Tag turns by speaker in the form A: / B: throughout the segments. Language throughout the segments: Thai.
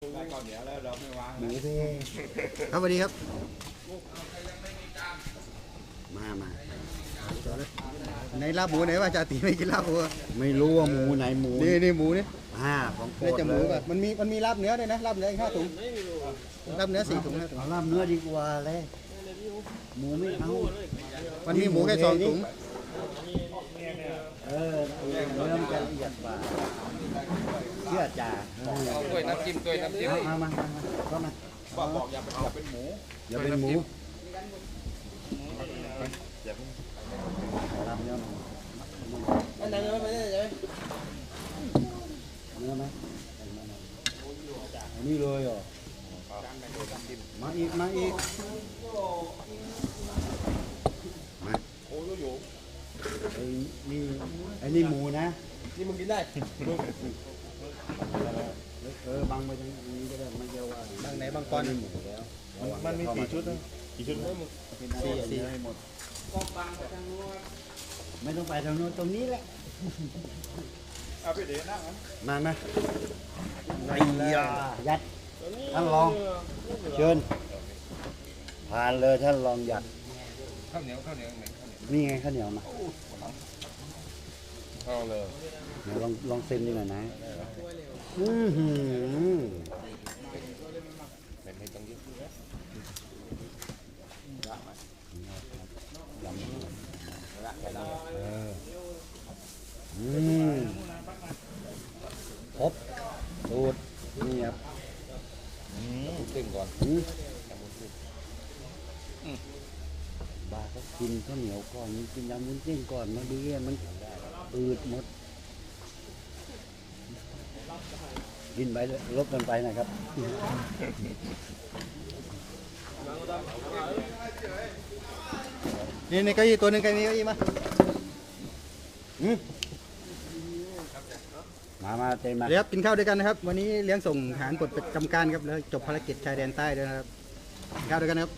A: หมู
B: นะ
A: เพ่
C: ครับสวัสดีครับ
A: มามา
C: ไหนลาบหมูไหนว่าจ่าตีไม่กินลาบหมูอะ
A: ไม่รู้ว่าหมูไหนหมู
C: นี่นี่หมูนี่
A: อ่าของโปร
C: นี่
A: ด
C: จะห
A: เล
C: มู
A: ย
C: ป่ะมันมีมันมีลาบเนื้อด้วยนะลาบเนื้ออีกห้าถุงลาบเนื้อสี่ถุงห้าถุง
A: เอาลาบเนื้อดีกว่าเลยหมูไม่เอา
C: มันมีหมูแค่สองถุง
A: เออเนื้อมันจะละเอียดกว่า เชื่อจ่า
B: ด้วยน้ำจิ้มด้วยน้ำจิ้ม
A: เอามามามาเข้ามา
B: บอกบอกอย่าอย่าเป็นหมู
A: อย่าเป็นหมูลาบเนื้อมา
C: อันไหนเนื้อไปได้ไหม
A: เนื้อไหมอันนี้เลยเหรอมาอีกมาอีกมา
B: โอ้ยอยู่
A: ไอ้นี่ไอ้นี่หมูนะ
C: นี่มึงกินได้
A: เออบังไปทางนี้ก็ได้ไม่เยอะว่า
C: บางไหนบางตอน
A: หมูแล้ว
D: มันมีกี่ชุดนะกี่ชุดนะ
A: สี่สี่ให้หมดไปทางโน้นไม่ต้องไปทางโน้นตรงนี้แหละ
B: เอาไปเดี๋ยวนั่งนะ
A: มามาไอ้ยายัดท่านลองเชิญผ่านเลยท่านลองยัด
B: ข้าวเหนียวข้าวเหนียวนข้าวเหนียว
A: นี่ไงข้าวเหนียวมา
B: เอาเลย
A: ลองลองเซ็นนี่หน่อยนะอือหือ
B: ไม่ไม่ต้องเยอะ
A: เอออืมครบสูตรนี่ครับ
B: เต้นก่อน
A: บาก็กินข้าวเหนียวก่อนกินยำวุ้นเส้นก่อนมาดีมันอืดหมด กินไปเลยลบกันไปนะครับ
C: นี่ในเก้าอี้ตัวหนึ่งเก้าอี้เก้าอี้มา
A: อืมมามาเต็มมา
C: เดี๋ยวครับกินข้าวด้วยกันนะครับ วันนี้เลี้ยงส่งทหารปลดประจำการครับแล้วจบภารกิจชายแดนใต้ด้วยนะครับกินข้าวด้วยกันนะครับ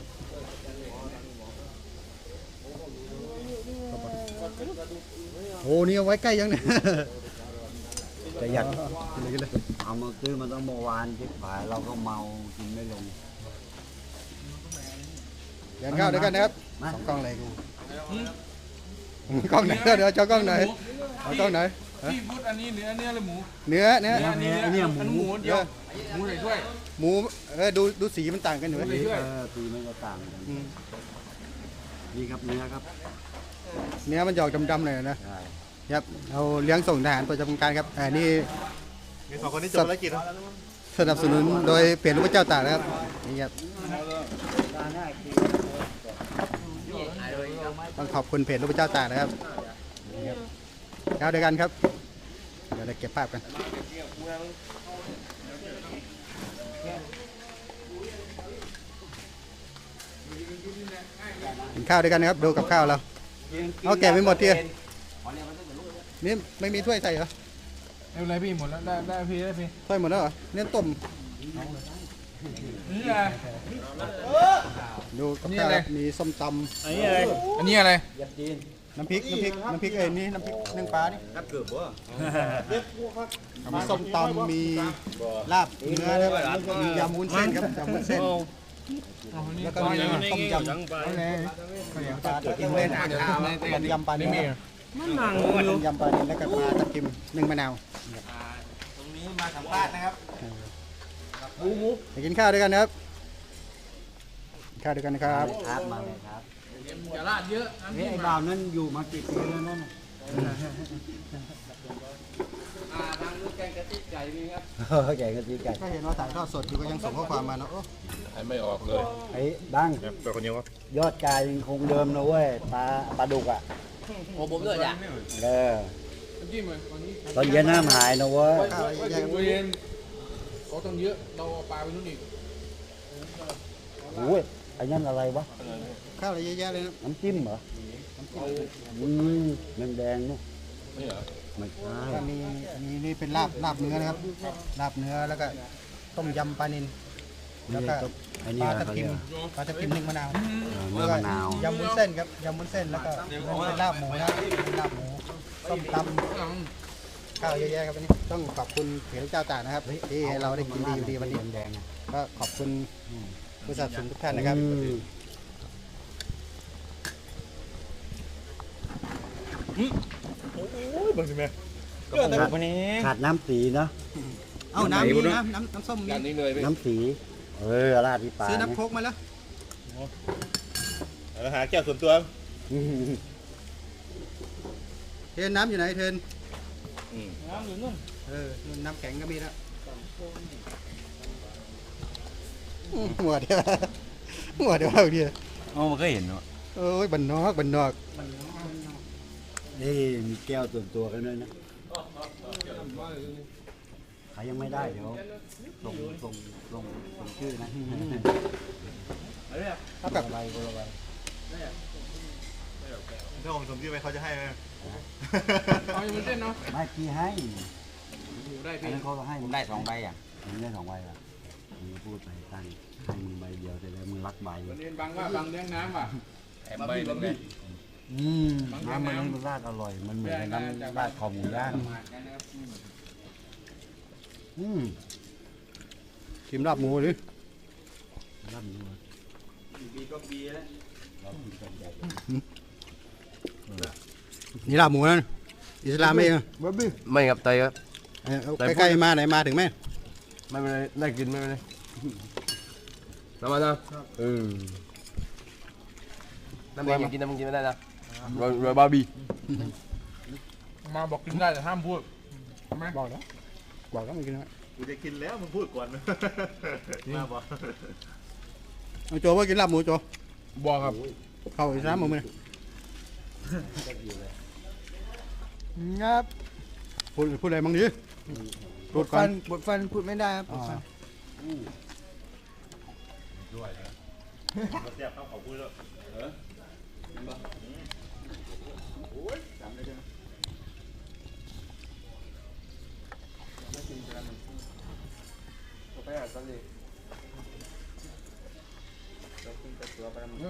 C: โอ้นี่เอาไว้ใกล้ยังเนี่ย
A: จะอยาก
C: กินเลยกินเลย
A: เอามาซื้อมาตั้งเมื่อวานที่ขายเราก็เมากินไม่ลง
C: เลี้ยงข้าวด้วยกันนะครับ
A: มา
C: สองกล้องอะไรกูกล้องไหนเดี๋ยวเจ้ากล้องไหนเอากล้องไหนฮะ
B: พี่พูดอันนี้เนื้อเนื้อหรือหมู
C: เนื้อเนื้อ
A: เนี่ยเนี่ยเนี่ยหมู
B: อันหมูเดียวหมูใส่ถ้วย
C: หมูเออดูดูสีมันต่างกันอยู่ไหม
B: ไม่ช่วย
A: เออสีมันก็ต่างกัน
C: อืม
A: นี่ครับเนื้อครับ
C: เนื้อมันจะออกดำๆหน่อยนะ
A: ใช่
C: ครับเราเลี้ยงส่งทหารประจำการครับอ่านี่
D: มีสองคนที่จบภารกิจแล้ว
C: สนับสนุนโดยเปลี่ยนลูกพระเจ้าตากนะครับนี่ครับต้องขอบคุณเพจลูกพระเจ้าตากนะครับนี่ครับข้าวด้วยกันครับเดี๋ยวเราเก็บภาพกันกินข้าวด้วยกันนะครับดูกับข้าวเราเอาแกะไม่หมดเทีย นี่ไม่มีถ้วยใส่เหรอ
B: ไม่เป็นไรพี่หมดแล้วได้ได้พี่ได้พี่
C: ถ้วยหมดแล้วเหรอเนี่ยต้ม
B: นี่อะไร
C: ดูกับข้าวครับมีส้มต
B: อันนี้อะไรอันนี้อะไรำ
C: น้ำพริกน้ำพริกน้ำพริกเอ้ยนี่น้ำพริกนึ่งปลานี่มีส้มตำมีลาบเนื้อนะครับมียำวุ้นเส้นครับยำวุ้นเส้นแล้วก็มีต้มยำปลาตะกิมเล่นต้มยำปลานิ่ มต้มยำปลานิ่มแล้วก็ปลาตะกิมนึ่งมะนาว
B: ตรงนี้มาสัมภาษณ์นะครับ
C: ไปกินข้าวด้วยกันนะครับกินข้าวด้วยกันนะครับ
A: ครับมาเลยครับ
B: อย่าลาดเยอะ
A: เฮ้ยไอ้บ่าวนั่นอยู่มากี่ปีแล้วนั่นน่ะ
B: อ่าทางนู้นแกงกะทิไก่มีครับ
A: เออแกงกะทิไก่
C: ก็เห็นว่าถ่ายทอดสดอยู่ก็ยังส่งข้อความมาเนาะโอ้
B: ไม่ออกเลย
A: ไอ้ดัง
D: ตัวคนเดียวก็
A: ยอดกายยังคงเดิมนะเว้ยปลาปลาดุกอะ
B: โอ้ผมด้วยจ้ะ
A: เออ
B: น้ำจิ้มเลยตอนนี้
A: ตอนเย็นห้ามหายนะเว้ย
C: ข้าวแยก
B: เย็นเขาต้องเยอะเราเอาปลาไปนู่นอีก
A: โอ้ยไอ้นั่นอะไรวะ
C: ข้าวอะไรเยอะแยะเลยนะ
A: น้ำจิ้มเหรออืมแดงแดงๆเนาะ
B: นี่เหรอ
A: ไม่ใช่
C: ก็มีมีนี่เป็นลาบลาบเนื้อนะครับลาบเนื้อแล้วก็ต้มยำปลานิล แล้วก็
A: ไอ้
C: ป
A: นี่
C: ลา
A: อะไร
C: ทับ
A: เขา
C: ทิ
A: เรีย
C: ม
A: ก
C: ปลาทับทิมนึ่งมะนาว
A: เออเนื้อมะนาว
C: ยำวุ้นเส้นครับยำวุ้นเส้นแล้วก็เป็นลาบหมูนะเป็นลาบหมูส้มตข้าวเยอะแยะครับวันนี้ต้องขอบคุณเพจเจ้าตากนะครับที่ให้เราได้กินดีอยู่ดีวันนี้
A: แดงๆนะ
C: ก็ขอบคุณผู้สนับสนุนทุกท่านนะครับ
A: อืม
D: โอ้ยบางทีแม่
A: ก็ขาดขาดน้ำสีเนาะ
C: เอ้าน้ำมีน้ำน้ำน้ำส้มมี
B: จานนี้เลยพี่
A: น้ำสี เออราดที่ปลา
C: ซื้อ
A: นะ
C: น้ำโค้กมาแล้ว
D: เราหาแก้วส่วนตัว
A: อืม
C: เทนน้ำอยู่ไหนเทน
B: น้ำอยู่นู่น
C: เออนู่นน้ำแข็งก็มีแล้วอืมหัวเดียวหัวเดียวเอาเดียว
A: อ๋อมันก็เห็นเนาะ
C: โอ้ยบันนอกบันนอก
A: นี่มีแก้วส่วนตัวกันด้วยนะ ใครยังไม่ได้เดี๋ยวส่งส่งส่งส่งชื่อนะ
C: เท่ากับ
A: ไรคนละใบ
D: ถ้าผมสมชื่อไปเขาจะให้ไหม
B: เอาอยู่บนเส้นเนาะ
A: ไม่พี่ให้
B: ได้พี่
A: เขาให้
E: ผมได้สองใบอะ
A: ผมได้สองใบอะมึงพูดไปตั้งให้มึงใบเดียวแต่แล้วมึงรักใบ
B: วันนี้บังว่าบังเลี้ยงน้ำว่ะแถมใบนึงเลย
A: อืมน้ำมันให้มันราดอร่อยมันเหมือนน้ำราดคอหมูย่าง อืม
C: ชิมลาบหมูหรือ
A: ราดหมู
C: นี่ลาบหมูนั่นอิสลามเองอะ
F: ไม่ครับไตครับ
C: เอาใกล้ๆมาไหนมาถึงไหม
F: ไม่เป็นไรได้กินไม่เป็นไรน้ำมันนะเออน้ำเองยังกินน้ำมึงกินไม่ได้นะรอยรอยบาร์บี้
B: มาบอกกินได้แต่ห้ามพูด
C: บอกแล้ว บอกแล้วมันกินนะ
D: กูจะกินแล้วมึงพูดก่อนมาบอก
C: เอาโจว่ากินลาบหมูโจ
B: บอกครับ
C: เข้าอิสลามมึงไหมงับพูดพูดอะไรบ้างดิพูดก่อน
E: บทฟันพูดไม่ได้ครับ
C: อ๋อ
D: มาเสียบข้าวเขาพูดแล้ว
B: เมื่อ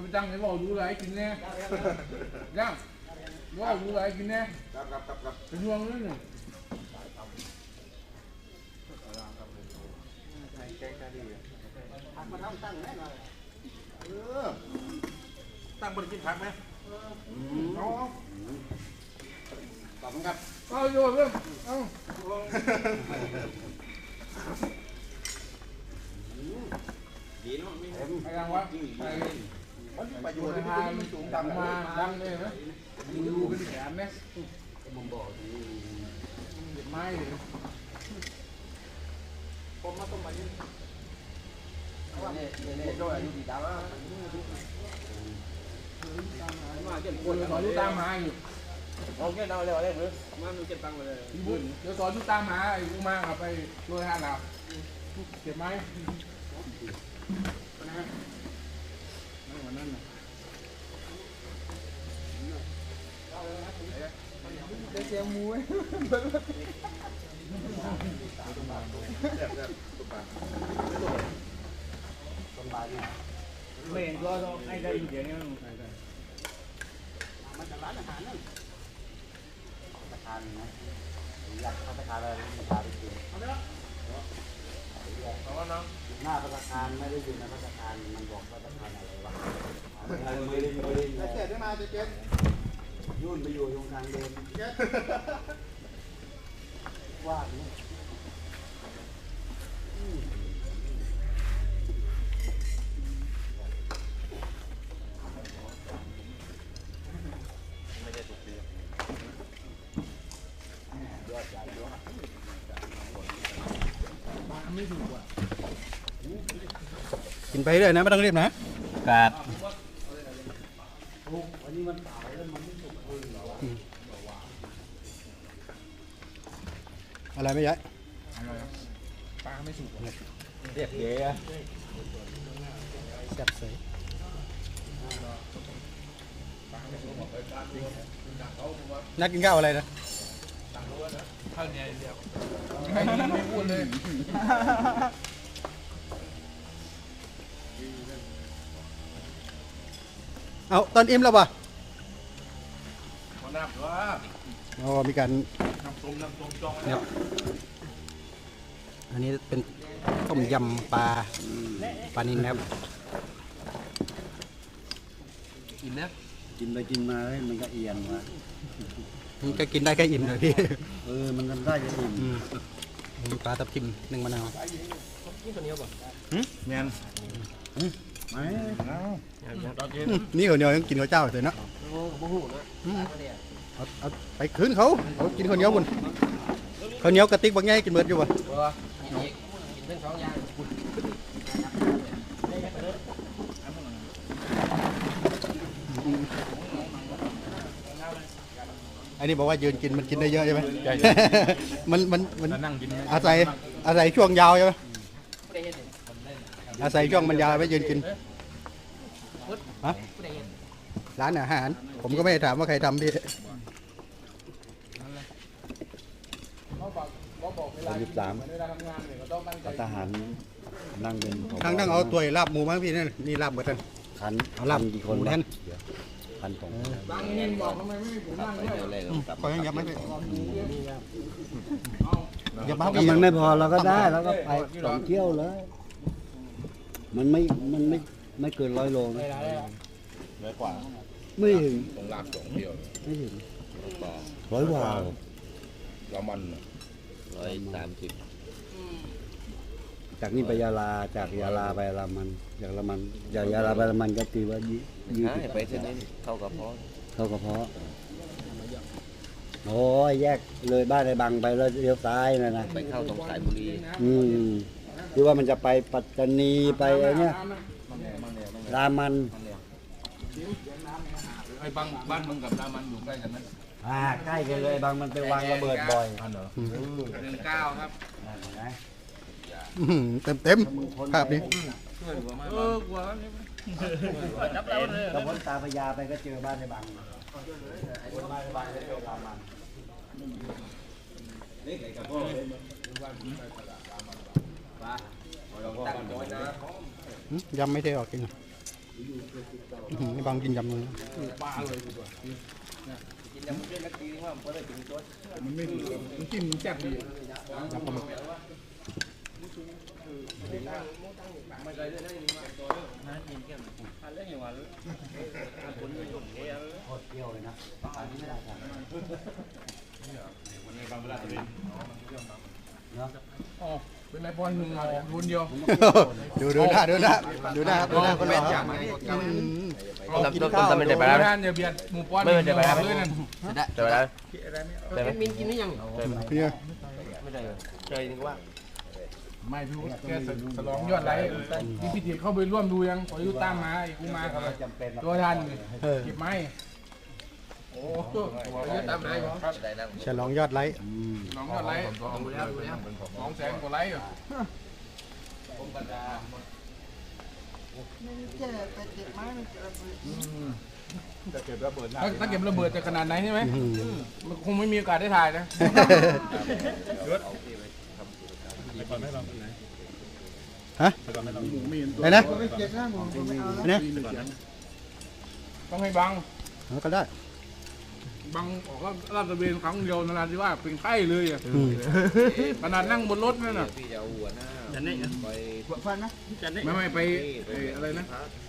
B: ไปตั้งไหนบอกดูอะไรกินแน่ย่างว่าดูอะไรกินแน่ครับครับครับเป็นห่วงนั่นน่ะ
D: ตั้งบริกินผักไหม
B: เอาเอาขอบคุณครับเอาโยนเรื่องเอาไปยังวะไปไปอยู่ในทางสูงต่ำมาดังเลยไหมดูเป็นแขนเนี่ยผมบอกไม้เลยคนสอนอยู่ตามหาอยู่
F: เอาแค่เอาเลยเอาเลยหรือมามึงเก็บตังค์ไปเลย
B: พี่บุญเดี๋ยวสอนอยู่ตามหาไอ้กูมาเอาไปโรยห้าดาวเก็บไหม นฮะนั่นวันนั้นน่ะ
E: เสียงหมู
F: ไม่เห็นก็ต้องให้ได้เดี๋ยวนี้
A: ทานนะอยากพัฒนาอะไรมีพาไปกิน หน้าพัฒนาไม่ได้อยู่ในพัฒนามันบอกพัฒนาอะไรวะไม่ได้ไม่ได้
C: เจ็ดได้มาเจ็ด
A: ยุ่นไปอยู่ตรงทางเดินว่าเนี่ย
C: กินไปเรื่อยนะไม่ต้องรีบนะ
E: ครับ
C: อะไรไม่ย้าย
B: ปลาไม่สุก
E: เรียบเยอะ
C: แซ่บเสยนักกินข้าวอะไรนะ
B: ข้าวเหนียวเดียวไม่กินไม่พูดเลย
C: เอาตอนอิ่มแล้วป่ะ
B: มันน่า
D: ว้า
C: อ๋อมีการ
D: น้ำส้มน้ำส้มจอง
C: เนี่ยอันนี้เป็นต้มยำปลาปลานินนะครับ
F: กินนะ
A: กินไปกินมาเฮ้ยมันก็เอียงว่ะ
C: มันก็กินได้แค่อิ่มเลยพี่
A: เออมันทำได้จะอิ่ม
C: อืมมีปลาทับทิมหนึ่งมะนาว
D: แมน
A: ไหม
D: ตอนเย็น
C: อืม นี่ข้าวเหนียวยังกินข้าวเจ้าเลยเนาะอืมเอาเอาไปคืนเขาเขากินข้าวเหนียวบุญข้าวเหนียวกระติกบางแง่กินเบิดอยู่บ่
F: กินทั้งสองอย่าง
C: อันนี้บอกว่ายืนกินมันกินได้เยอะใช่ไหม
D: ใช่
C: มันมันมัน
D: นั่งกิน
C: อาศัยอาศัยช่วงยาวใช่ไหมอาศัยช่วงมันยาวไปยืนกิน ฮะร้านอาหาร ผมก็ไม่ได้ถามว่าใครทำพี่
A: สามสิบสามทหารนั่งเป็นผบ
C: ครั้งนั่งเอาตัวลาบหมูมาให้พี่นั่นนี่ลาบเบิดท่าน
A: คัน
C: เอาลาบ
A: คักี่คน
C: หมู
A: วะ
C: แทน
A: คันของ
C: ขอยังยับไหมพี่ยับมา
A: ถ้า
C: พี่
A: มันไม่พอเราก็ได้เราก็ไปสองเที่ยวเลย มันไม่ มันไม่ ไม่เกินร้อยโลนะ
D: ร้อยกว่า
A: ไม่ถึง
D: ต้องลากสองเดียว
A: ไม่ถึงร้อยกว่า
D: ละมัน
E: ร้อยสามสิบ
A: จากนี่ไปยาลาจากยาลาไปรามันจากรามันจากยาลาไปรามันก็ตีว่ายี่ยี่
E: ใช่
A: สิบ
E: ไปเส้นนี้เข้ากับพอ
A: เข้ากระเพาะโอ้ยแยกเลยบ้านในบังไปแล้วเลี้ยวซ้ายนะนะ
E: ไปเข้าตรงสายบุรี
A: อืมคือว่ามันจะไปปัตตานีไปไอ้เนี่ย รามัน
D: ไอ้บ้านบ้านมึงกับรามันอยู่ใกล้กันไหม
A: อ่าใกล้กันเลยบางมันไปวางระเบิดบ่อย
D: อันเหรอ
F: หนึ่งเก้าครับ
C: เต็มเต็มภาพนี้
F: เออกว่า
E: จับแล้วเลย
A: ตะพ้นตาพญาไปก็เจอบ้านในบังคนบ้านในบังก็เจอรามัน
E: ตั้งโดยนะ
C: หึยำไม่ได้ออกกินอื้อหือ นี่บางกินยำเลย
E: กินยำเส้นนักดีว่ามันได้ถึงตัว
B: มันไม่ถูกมันกินแซ่บดี
C: ยำปลาหมึก
A: โคตรเปรี้ยวเลยนะอั นนี้ไม่ได้ครับ
B: เป็นไรบอลหนึ่งรุ่นเดียว
C: ดูดูหน้าดูหน้าดูหน้าดูหน้าคนหล่ออืมเรากินข้าว
F: ไม่ได้ไปแล้ว
B: ท่านอย่าเบียดหมูป้อน
F: ไม่ได้ไปแล้ว
B: เลยนั่น
F: เจอแล้ว
E: แต่มินกินได้ยัง
C: เนี่ย
E: ไม่ได้เจอนึกว่า
B: ไม่พี่แค่สลองยอดไลค์นี่พี่เถียเข้าไปร่วมดูยังขอยุตามมาไอ้กูมาครับ
A: จำเป็น
B: ตัวทัน
C: เออ
B: เก็บไม้โอ้โหเยอะตามไหนวะ
E: ได้นั่ง
C: ฉลองยอดไลค์
B: น้องยอดไลค์สองแสนกว่าไลค์เหรอถ้าถ้าเก็บระเบิดจะขนาดไหนใช่ไหม
C: อื้อหือ
B: มันคงไม่มีโอกาสได้ถ่ายนะ
C: ฮะไหนนะไหนนะ
B: ต้องให้บัง
C: เอาก็ได้
B: บังออกก็ลาดตระเวนครั้งเดียวนราธิวาสเป็นไข้เลยอะ
C: อืม
B: ขนาดนั่งบนรถนั่นน่ะ
E: พี่จะเอาหัวหน้าไป
B: ไม่ไม่ไปไปอะไรนะ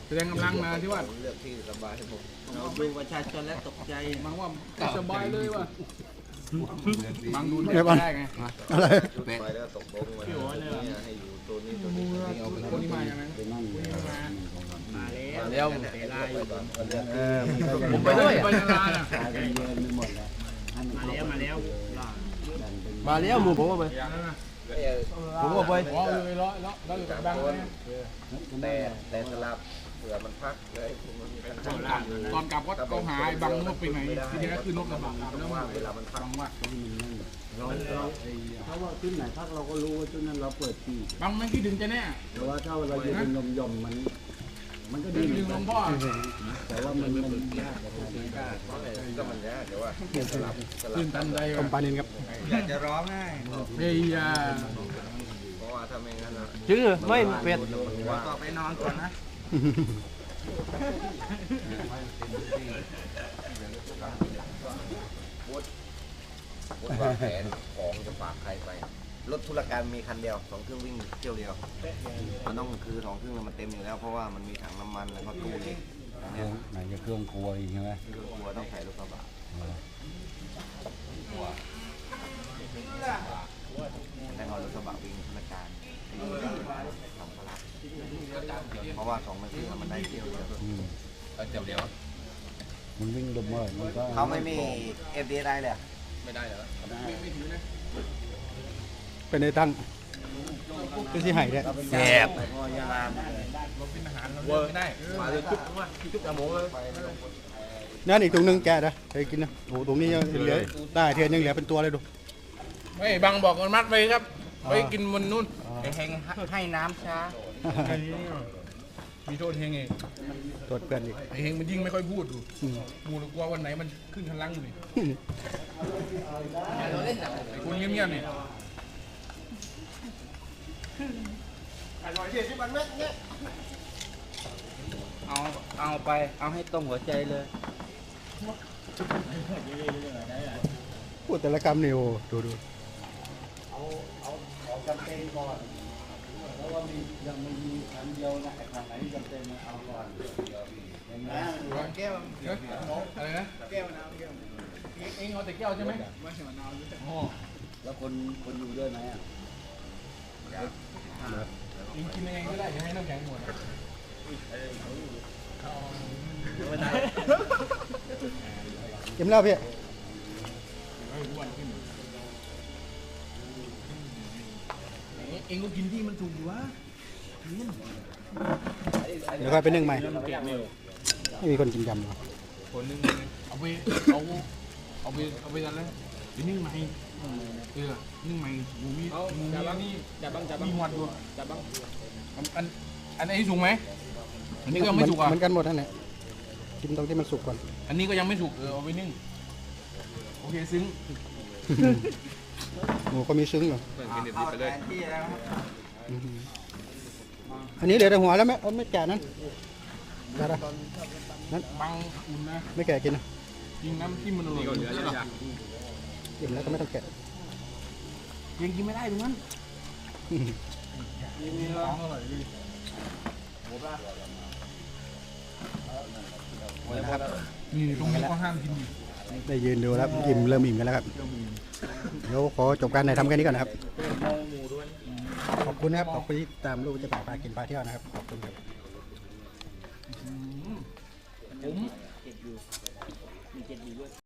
B: แสดงกำลังนาที่ว่าส
E: เลือกที่สบายให้ผมดูประชาชนแล้วตกใจ
B: บังว่าสบายเลยว่ะบังดู
C: เดี๋ยวก่อน
B: ได้ไง
C: อะไร
E: ไปแล้วตกลงมาให้อยู่ตัวนี้ตัวนี้เอาไป
B: คนที่มาอย่างนั้ น
A: ไปนั่ง
E: เดี๋ยว
A: เออมันก็จะ
B: ผมไปด้วยไปนา
A: แล้วมา
E: แล้ว
F: มาแล้วหมูผมว่าไปผมว่าไป
B: อ๋อเลยลาะเลาะเลาะอยู่กับบัง
E: แต่แต่สลับเผื่อมันพักเลย
B: ตอนกลับตอนกลับก็ก็หาไอ้บังนกไปไหนทีนี้ก็คือนกกระบาดแล้ว
E: ว่าเวลามันพัก
B: บังว่า
A: เราเราถ้าว่าจุดไหนพักเราก็รู้ว่าจุดนั้นเราเปิดที่
B: บังไม่คิดถึงจะแน่
A: แต่ว่าถ้าเราอยู่เป็นยมๆมัน มันก็ดี
B: ดึงหลวงพ่อ
A: แต่ว่ามันมันยาก
E: ก็มันยากแต่ว่าสลับสลั
B: ตื่
E: บ
B: นตันใจ
C: ต้มปลานินครับ
E: อยากจะร้องไห้
B: เฮีย
E: เพราะว่าถ้าไม่งั้นนะ
F: จริงเหรอไม่เป็ด
E: ก็ไปนอนก่อนนะวางแผนของจะฝากใครไป รถธุรการมีคันเดียวสองเครื่องวิ่งเที่ยวเดียว มันต้องคือสองเครื่องมันเต็มอยู่แล้ว เพราะว่ามันมีถังน้ำมันแล้วก็ตู้เหล็กอัน
A: เค
E: เนี้
A: รื่
E: ย
A: องไหนจะเครื่องครัวอีกใช่ไหม
E: เครื่องครัวต้องใส่รถกระบะแล้วเอารถกระบะวิ่งธุรการสองพละเพราะว่าสองมันคือมันได้เที่ยวเดียว
A: อืม
B: เอาเดี๋ยวเดี๋ยว
A: มันวิ่งดมเมอร์มันก็
E: เขาไม่มี FDA ได้เลยอะ
B: ไม่ได้เหรอ
C: เป็นในตั้งเป็นที่ไห่เนี่ย
F: แซ่บ
B: เวอร์ไม่ได้
F: มาเลยจุ๊บมาจุ๊บจมูกเลย
C: นั่นอีกถุงนึงแกนะเคยกินนะโอ้โหถุงนี้ยังเหลือได้เทียนยังเหลือเป็นตัวเลยดู
B: ไม่บังบอกมันมัดไปครับไปกินมันนู่น
G: ไอ้เฮงให้น้ำช้า
B: มีโทษเฮงเอง
C: ตรวจเพื่อนอีก
B: ไอเฮงมันยิ่งไม่ค่อยพูดดู
C: อืม
B: กูกลัววันไหนมันขึ้นทันลังอยู่นี่ไอคนเงียบๆนี่
G: เอาเอาไปเอาให้ตรงหัวใจเลย
C: พูดแต่ละคำนี่โอ้ดูดู
A: จำเป็นก่อนเพราะว่ามียังไม่มีอันเดียวนะไอ้ทางไหนจำเป็นเอาก่อนอย่างนี้
B: แก้วอะไรนะแก้วน้ำแก้วเองเอาแต่แก้วใช่ไหมไม่ใช่มะนาวอ๋อ
A: แล้วคนคนอยู่ด้วยไหมอะ
B: เองกินยังไงก็ได้ย่าให้น้ำแข็งหมด
C: เก็บแล้วพี่
B: เองก็กินที่มันถูกอยู่วะ
C: เดี๋ยวค่อยไปนึ่งใหม่ไม่มีคนกินยำหรอ
B: คนนึงเอาไปเอาเอาไปเอาไปกันแล้วไปนึ่งใหม่ เออนึ่งใหม่หมูมีหมูมีนี่จับบังจับบังมีหมดด้วยจับบังอันอันนี้สุกไหมอันนี้ก็ยังไม่สุกอะ
C: เหมือนกันหมดนั่นแหละกินตรงที่มันสุกก่อน
B: อันนี้ก็ยังไม่สุกเออเอาไปนึ่งโอเคซึ้ง
C: หมูก็มีซึ้งอยู่
E: กินดิบๆไปเลย
C: อืมอันนี้เหลือแต่หัวแล้วไหมเอาไม่แกะนั้นได้ละ
B: บังอุ่นนะ
C: ไม่แกะกินนะ
B: ยิงน้ำจิ้มมันอร่อย
C: กินแล้วก็ไม่ต้องแกะ
B: ยังกินไม่ได้ตรงนั้นของอร่อยดีนี่ตรงนี้ก็ห้ามกินดิ
C: ได้ยืนดูแล้วอิ่มเริ่มอิ่มกันแล้วครับเดี๋ยวขอจบการถ่ายทำแค่นี้ก่อนนะครับขอบคุณนะครับขอบคุณที่ตามลูกจะป่าพากินพาเที่ยวนะครับขอบคุณครับ
B: ผม